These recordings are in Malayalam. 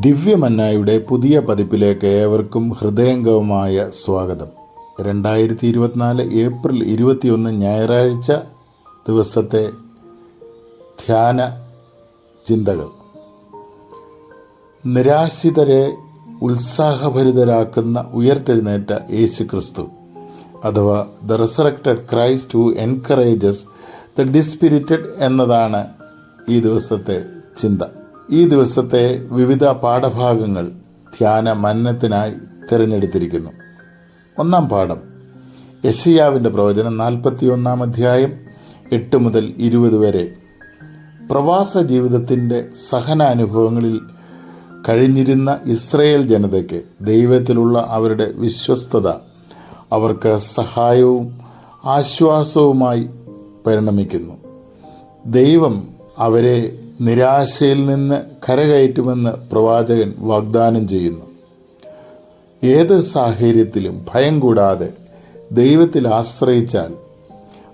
ദിവ്യമന്നായുടെ പുതിയ പതിപ്പിലേക്ക് ഏവർക്കും ഹൃദയംഗവുമായ സ്വാഗതം. രണ്ടായിരത്തി ഇരുപത്തിനാല് ഏപ്രിൽ ഇരുപത്തിയൊന്ന് ഞായറാഴ്ച ദിവസത്തെ ധ്യാന ചിന്തകൾ. നിരാശിതരെ ഉത്സാഹഭരിതരാക്കുന്ന ഉയർത്തെഴുന്നേറ്റ യേശു ക്രിസ്തു അഥവാ the resurrected Christ who encourages the dispirited എന്നതാണ് ഈ ദിവസത്തെ ചിന്ത. ഈ ദിവസത്തെ വിവിധ പാഠഭാഗങ്ങൾ ധ്യാന മന്നത്തിനായി തിരഞ്ഞെടുത്തിരിക്കുന്നു. ഒന്നാം പാഠം. യശയാവിന്റെ പ്രവചനം നാൽപ്പത്തിയൊന്നാം അധ്യായം എട്ട് മുതൽ ഇരുപത് വരെ. പ്രവാസ ജീവിതത്തിന്റെ സഹനാനുഭവങ്ങളിൽ കഴിഞ്ഞിരുന്ന ഇസ്രയേൽ ജനതയ്ക്ക് ദൈവത്തിലുള്ള അവരുടെ വിശ്വസ്തത അവർക്ക് സഹായവും ആശ്വാസവുമായി പരിണമിക്കുന്നു. ദൈവം അവരെ നിരാശയിൽ നിന്ന് കരകയറ്റുമെന്ന് പ്രവാചകൻ വാഗ്ദാനം ചെയ്യുന്നു. ഏത് സാഹചര്യത്തിലും ഭയം കൂടാതെ ദൈവത്തിൽ ആശ്രയിച്ചാൽ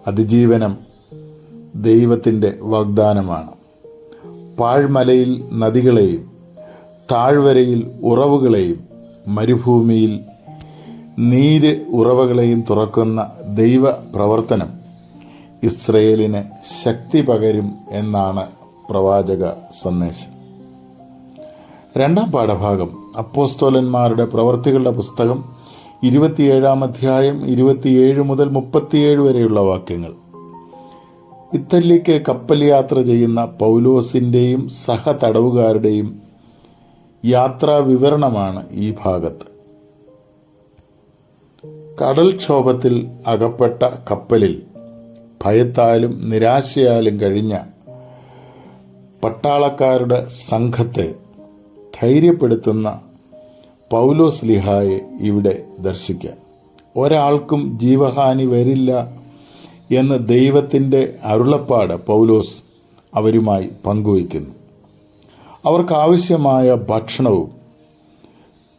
അതിജീവനം ദൈവത്തിന്റെ വാഗ്ദാനമാണ്. പാഴ്മലയിൽ നദികളെയും താഴ്വരയിൽ ഉറവുകളെയും മരുഭൂമിയിൽ നീര് ഉറവകളെയും തുറക്കുന്ന ദൈവ പ്രവർത്തനം ഇസ്രയേലിന് ശക്തി പകരും എന്നാണ് പ്രവാചക സന്ദേശം. രണ്ടാം പാഠഭാഗം. അപ്പോസ്തോലന്മാരുടെ പ്രവർത്തികളുടെ പുസ്തകം ഇരുപത്തിയേഴാം അധ്യായം ഇരുപത്തിയേഴ് മുതൽ മുപ്പത്തിയേഴ് വരെയുള്ള വാക്യങ്ങൾ. ഇറ്റലിക്ക് കപ്പൽ യാത്ര ചെയ്യുന്ന പൗലോസിന്റെയും സഹതടവുകാരുടെയും യാത്രാ വിവരണമാണ് ഈ ഭാഗത്ത്. കടൽക്ഷോഭത്തിൽ അകപ്പെട്ട കപ്പലിൽ ഭയത്താലും നിരാശയാലും കഴിഞ്ഞ പട്ടാളക്കാരുടെ സംഘത്തെ ധൈര്യപ്പെടുത്തുന്ന പൗലോസ് ലിഹായെ ഇവിടെ ദർശിക്കാം. ഒരാൾക്കും ജീവഹാനി വരില്ല എന്ന് ദൈവത്തിന്റെ അരുളപ്പാട് പൗലോസ് അവരുമായി പങ്കുവയ്ക്കുന്നു. അവർക്കാവശ്യമായ ഭക്ഷണവും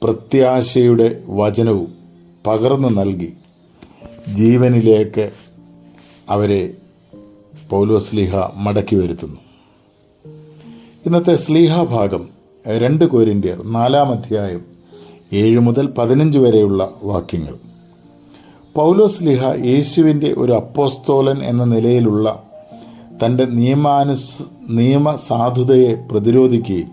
പ്രത്യാശയുടെ വചനവും പകർന്നു നൽകി ജീവനിലേക്ക് അവരെ പൗലോസ്ലിഹ മടക്കി വരുത്തുന്നു. ഇന്നത്തെ സ്ലീഹ ഭാഗം രണ്ട് കോരിന്ത്യർ നാലാം അധ്യായം ഏഴ് മുതൽ പതിനഞ്ച് വരെയുള്ള വാക്യങ്ങൾ. പൗലോസ്ലിഹ യേശുവിന്റെ ഒരു അപ്പോസ്തോലൻ എന്ന നിലയിലുള്ള തന്റെ നിയമാനുസ് നിയമസാധുതയെ പ്രതിരോധിക്കുകയും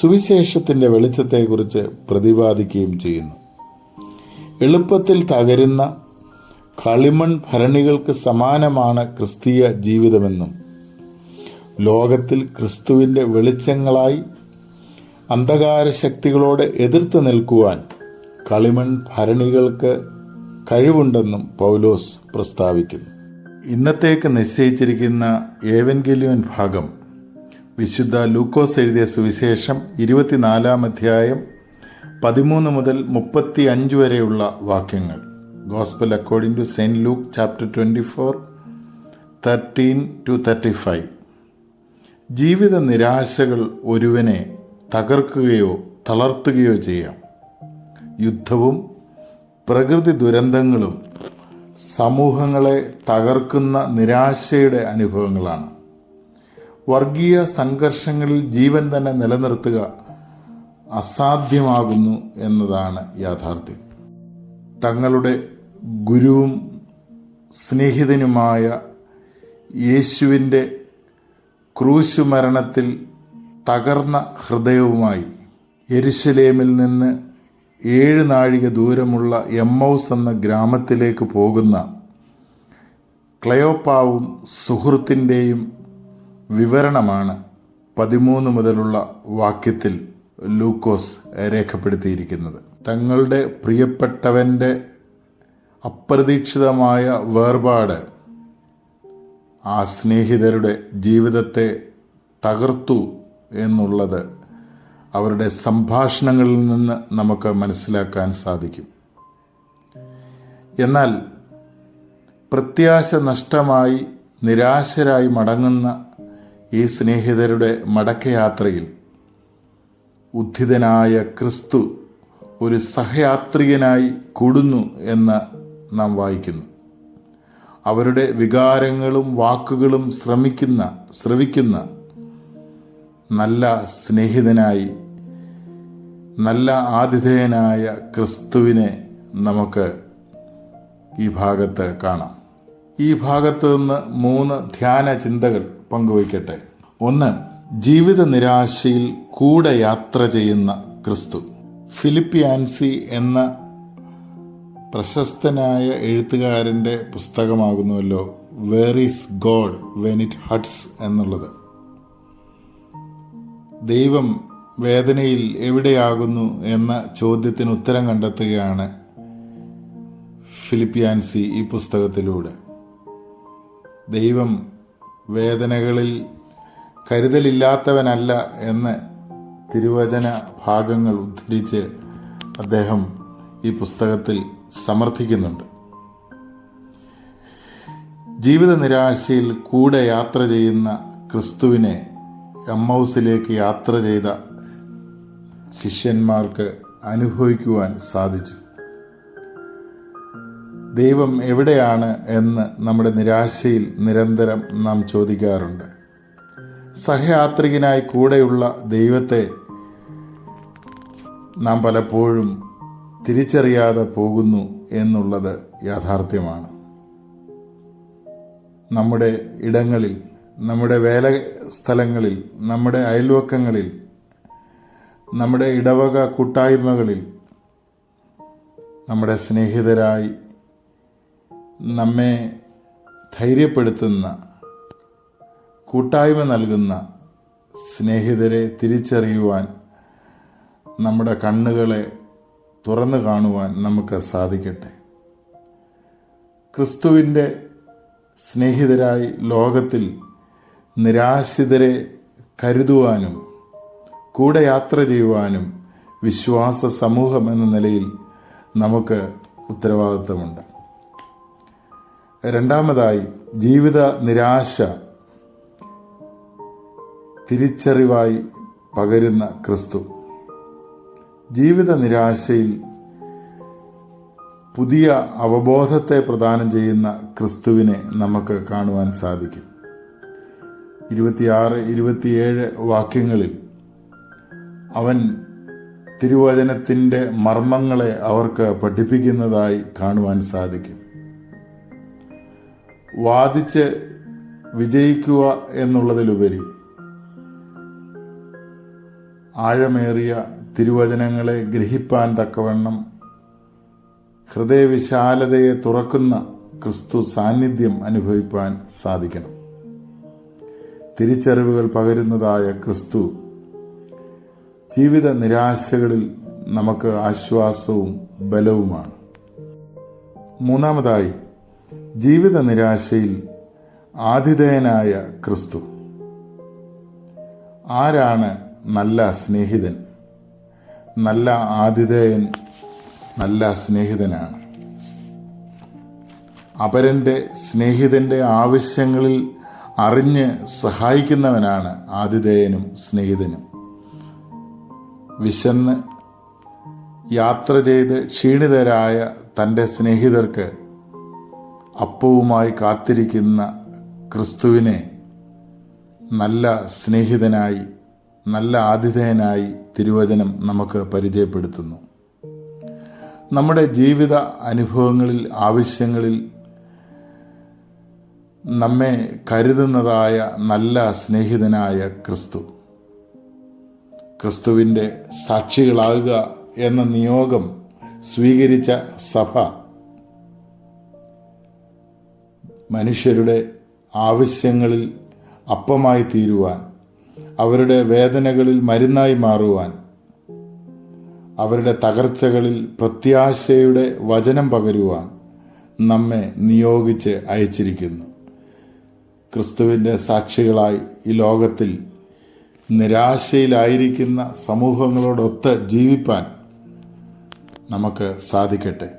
സുവിശേഷത്തിന്റെ വെളിച്ചത്തെക്കുറിച്ച് പ്രതിപാദിക്കുകയും ചെയ്യുന്നു. എളുപ്പത്തിൽ തകരുന്ന കളിമൺ ഭരണികൾക്ക് സമാനമാണ് ക്രിസ്തീയ ജീവിതമെന്നും ലോകത്തിൽ ക്രിസ്തുവിന്റെ വെളിച്ചങ്ങളായി അന്ധകാര ശക്തികളോട് എതിർത്ത് നിൽക്കുവാൻ കളിമൺ ഭരണികൾക്ക് കഴിവുണ്ടെന്നും പൗലോസ് പ്രസ്താവിക്കുന്നു. ഇന്നത്തേക്ക് നിശ്ചയിച്ചിരിക്കുന്ന ഏവൻഗെലിയോൻ ഭാഗം വിശുദ്ധ ലൂക്കോസ് എഴുതിയ സുവിശേഷം ഇരുപത്തിനാലാം അധ്യായം പതിമൂന്ന് മുതൽ മുപ്പത്തി അഞ്ച് വരെയുള്ള വാക്യങ്ങൾ. Gospel according to Saint Luke chapter twenty four thirteen to thirty five. ജീവിത നിരാശകൾ ഒരുവനെ തകർക്കുകയോ തളർത്തുകയോ ചെയ്യാം. യുദ്ധവും പ്രകൃതി ദുരന്തങ്ങളും സമൂഹങ്ങളെ തകർക്കുന്ന നിരാശയുടെ അനുഭവങ്ങളാണ്. വർഗീയ സംഘർഷങ്ങളിൽ ജീവൻ തന്നെ നിലനിർത്തുക അസാധ്യമാകുന്നു എന്നതാണ് യാഥാർത്ഥ്യം. തങ്ങളുടെ ഗുരുവും സ്നേഹിതനുമായ യേശുവിന്റെ ക്രൂശു മരണത്തിൽ തകർന്ന ഹൃദയവുമായി. എരിശലേമിൽ നിന്ന് ഏഴ് നാഴിക ദൂരമുള്ള എമ്മൌസ് എന്ന ഗ്രാമത്തിലേക്ക് പോകുന്ന ക്ലയോപ്പാവും സുഹൃത്തിന്റെയും വിവരണമാണ് പതിമൂന്ന് മുതലുള്ള വാക്യത്തിൽ ലൂക്കോസ് രേഖപ്പെടുത്തിയിരിക്കുന്നത്. തങ്ങളുടെ പ്രിയപ്പെട്ടവന്റെ അപ്രതീക്ഷിതമായ വേർപാട് ആ സ്നേഹിതരുടെ ജീവിതത്തെ തകർത്തു എന്നുള്ളത് അവരുടെ സംഭാഷണങ്ങളിൽ നിന്ന് നമുക്ക് മനസ്സിലാക്കാൻ സാധിക്കും. എന്നാൽ പ്രത്യാശ നഷ്ടമായി നിരാശരായി മടങ്ങുന്ന ഈ സ്നേഹിതരുടെ മടക്കയാത്രയിൽ ഉദ്ധിതനായ ക്രിസ്തു ഒരു സഹയാത്രികനായി കൂടുന്നു എന്ന് നാം വായിക്കുന്നു. അവരുടെ വികാരങ്ങളും വാക്കുകളും ശ്രമിക്കുന്ന ശ്രവിക്കുന്ന നല്ല സ്നേഹിതനായി നല്ല ആതിഥേയനായ ക്രിസ്തുവിനെ നമുക്ക് ഈ ഭാഗത്ത് കാണാം. ഈ ഭാഗത്ത് നിന്ന് മൂന്ന് ധ്യാന ചിന്തകൾ പങ്കുവയ്ക്കട്ടെ. ഒന്ന് ജീവിത നിരാശയിൽ കൂടെ യാത്ര ചെയ്യുന്ന ക്രിസ്തു. ഫിലിപ്പിയാൻസി എന്ന പ്രശസ്തനായ എഴുത്തുകാരന്റെ പുസ്തകമാകുന്നുവല്ലോ where is God when it hurts എന്നുള്ളത്. ദൈവം വേദനയിൽ എവിടെയാകുന്നു എന്ന ചോദ്യത്തിന് ഉത്തരം കണ്ടെത്തുകയാണ് ഫിലിപ്പിയാൻസി ഈ പുസ്തകത്തിലൂടെ. ദൈവം വേദനകളിൽ കരുതലില്ലാത്തവനല്ല എന്ന് തിരുവചന ഭാഗങ്ങൾ ഉദ്ധരിച്ച് അദ്ദേഹം ഈ പുസ്തകത്തിൽ സമർത്ഥിക്കുന്നുണ്ട്. ജീവിത നിരാശയിൽ കൂടെ യാത്ര ചെയ്യുന്ന ക്രിസ്തുവിനെ എമ്മൗസിലേക്ക് യാത്ര ചെയ്ത ശിഷ്യന്മാർക്ക് അനുഭവിക്കുവാൻ സാധിച്ചു. ദൈവം എവിടെയാണ് എന്ന് നമ്മുടെ നിരാശയിൽ നിരന്തരം നാം ചോദിക്കാറുണ്ട്. സഹയാത്രികനായി കൂടെയുള്ള ദൈവത്തെ നാം പലപ്പോഴും തിരിച്ചറിയാതെ പോകുന്നു എന്നുള്ളത് യാഥാർത്ഥ്യമാണ്. നമ്മുടെ ഇടങ്ങളിൽ നമ്മുടെ വേല സ്ഥലങ്ങളിൽ നമ്മുടെ അയൽവക്കങ്ങളിൽ നമ്മുടെ ഇടവക കൂട്ടായ്മകളിൽ നമ്മുടെ സ്നേഹിതരായി നമ്മെ ധൈര്യപ്പെടുത്തുന്ന കൂട്ടായ്മ നൽകുന്ന സ്നേഹിതരെ തിരിച്ചറിയുവാൻ നമ്മുടെ കണ്ണുകളെ തുറന്നു കാണുവാൻ നമുക്ക് സാധിക്കട്ടെ. ക്രിസ്തുവിന്റെ സ്നേഹിതരായി ലോകത്തിൽ നിരാശിതരെ കരുതുവാനും കൂടെ യാത്ര ചെയ്യുവാനും വിശ്വാസ സമൂഹം എന്ന നിലയിൽ നമുക്ക് ഉത്തരവാദിത്വമുണ്ട്. രണ്ടാമതായി ജീവിത നിരാശ തിരിച്ചറിവായി പകരുന്ന ക്രിസ്തു. ജീവിത നിരാശയിൽ പുതിയ അവബോധത്തെ പ്രദാനം ചെയ്യുന്ന ക്രിസ്തുവിനെ നമുക്ക് കാണുവാൻ സാധിക്കും. ഇരുപത്തിയാറ് ഇരുപത്തിയേഴ് വാക്യങ്ങളിൽ അവൻ തിരുവചനത്തിന്റെ മർമ്മങ്ങളെ അവർക്ക് പഠിപ്പിക്കുന്നതായി കാണുവാൻ സാധിക്കും. വാദിച്ച് വിജയിക്കുക എന്നുള്ളതിലുപരി ആഴമേറിയ തിരുവചനങ്ങളെ ഗ്രഹിപ്പാൻ തക്കവണ്ണം ഹൃദയവിശാലതയെ തുറക്കുന്ന ക്രിസ്തു സാന്നിധ്യം അനുഭവിപ്പാൻ സാധിക്കണം. തിരിച്ചറിവുകൾ പകരുന്നതായ ക്രിസ്തു ജീവിത നിരാശകളിൽ നമുക്ക് ആശ്വാസവും ബലവുമാണ്. മൂന്നാമതായി ജീവിത നിരാശയിൽ ആതിഥേയനായ ക്രിസ്തു. ആരാണ് നല്ല സ്നേഹിതൻ? നല്ല ആതിഥേയൻ നല്ല സ്നേഹിതനാണ്. അപരന്റെ സ്നേഹിതന്റെ ആവശ്യങ്ങളിൽ അറിഞ്ഞ് സഹായിക്കുന്നവനാണ് ആതിഥേയനും സ്നേഹിതനും. വിശന്ന് യാത്ര ചെയ്ത് ക്ഷീണിതരായ തന്റെ സ്നേഹിതർക്ക് അപ്പവുമായി കാത്തിരിക്കുന്ന ക്രിസ്തുവിനെ നല്ല സ്നേഹിതനായി നല്ല ആതിഥേയനായി തിരുവചനം നമുക്ക് പരിചയപ്പെടുത്തുന്നു. നമ്മുടെ ജീവിത അനുഭവങ്ങളിൽ ആവശ്യങ്ങളിൽ നമ്മെ കരുതുന്നതായ നല്ല സ്നേഹിതനായ ക്രിസ്തു. ക്രിസ്തുവിന്റെ സാക്ഷികളാകുക എന്ന നിയോഗം സ്വീകരിച്ച സഭ മനുഷ്യരുടെ ആവശ്യങ്ങളിൽ അപ്പമായി തീരുവാൻ അവരുടെ വേദനകളിൽ മരുന്നായി മാറുവാൻ അവരുടെ തകർച്ചകളിൽ പ്രത്യാശയുടെ വചനം പകരുവാൻ നമ്മെ നിയോഗിച്ച് അയച്ചിരിക്കുന്നു. ക്രിസ്തുവിന്റെ സാക്ഷികളായി ഈ ലോകത്തിൽ നിരാശയിലായിരിക്കുന്ന സമൂഹങ്ങളോടൊത്ത് ജീവിപ്പാൻ നമുക്ക് സാധിക്കട്ടെ.